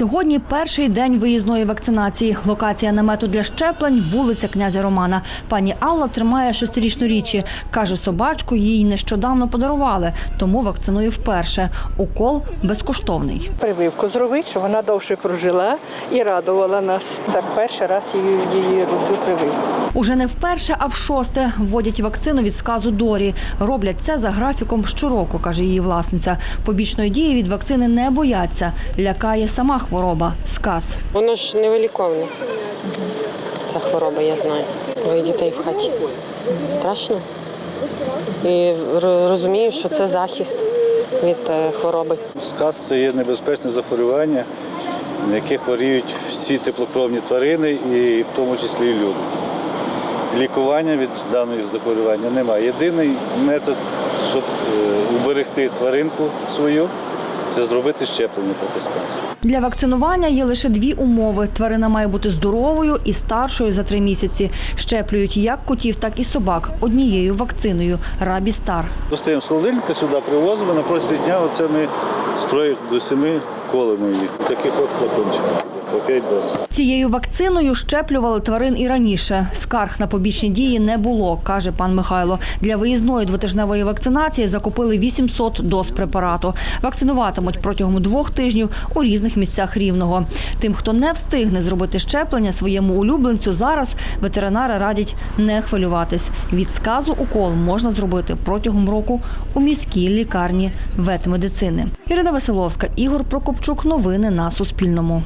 Сьогодні перший день виїзної вакцинації. Локація намету для щеплень вулиця князя Романа. Пані Алла тримає шестирічну річі. Каже, собачку їй нещодавно подарували, тому вакцинує вперше. Укол безкоштовний. Прививку зробити, щоб вона довше прожила і радувала нас. Це перший раз її, її роблю прививку. Уже не вперше, а в шосте вводять вакцину від сказу Дорі. Роблять це за графіком щороку, каже її власниця. Побічної дії від вакцини не бояться. Лякає сама хвороба сказ. Воно ж невиліковне. Ця хвороба, я знаю. Двоє дітей в хаті. Страшно. І розумію, що це захист від е, хвороби. Сказ це є небезпечне захворювання, на яке хворіють всі теплокровні тварини, і в тому числі і люди. Лікування від даного захворювання немає. Єдиний метод, щоб е, уберегти тваринку свою, це зробити щеплення проти сказу. Для вакцинування є лише дві умови: тварина має бути здоровою і старшою за три місяці. Щеплюють як котів, так і собак однією вакциною Рабі Стар. Достаємо з холодильника, сюди привозимо, на протязі дня оце ми строїв до семи колимо їх. Таких от флакончиків, по 5 доз. Цією вакциною щеплювали тварин і раніше. Скарг на побічні дії не було, каже пан Михайло. Для виїзної двотижневої вакцинації закупили 800 доз препарату. Вакцинуватимуть протягом двох тижнів у різних місцях рівного. Тим, хто не встигне зробити щеплення своєму улюбленцю, зараз ветеринари радять не хвилюватись. Від сказу укол можна зробити протягом року у міській лікарні ветмедицини. Ірина Василовська, Ігор Прокопчук. Новини на Суспільному.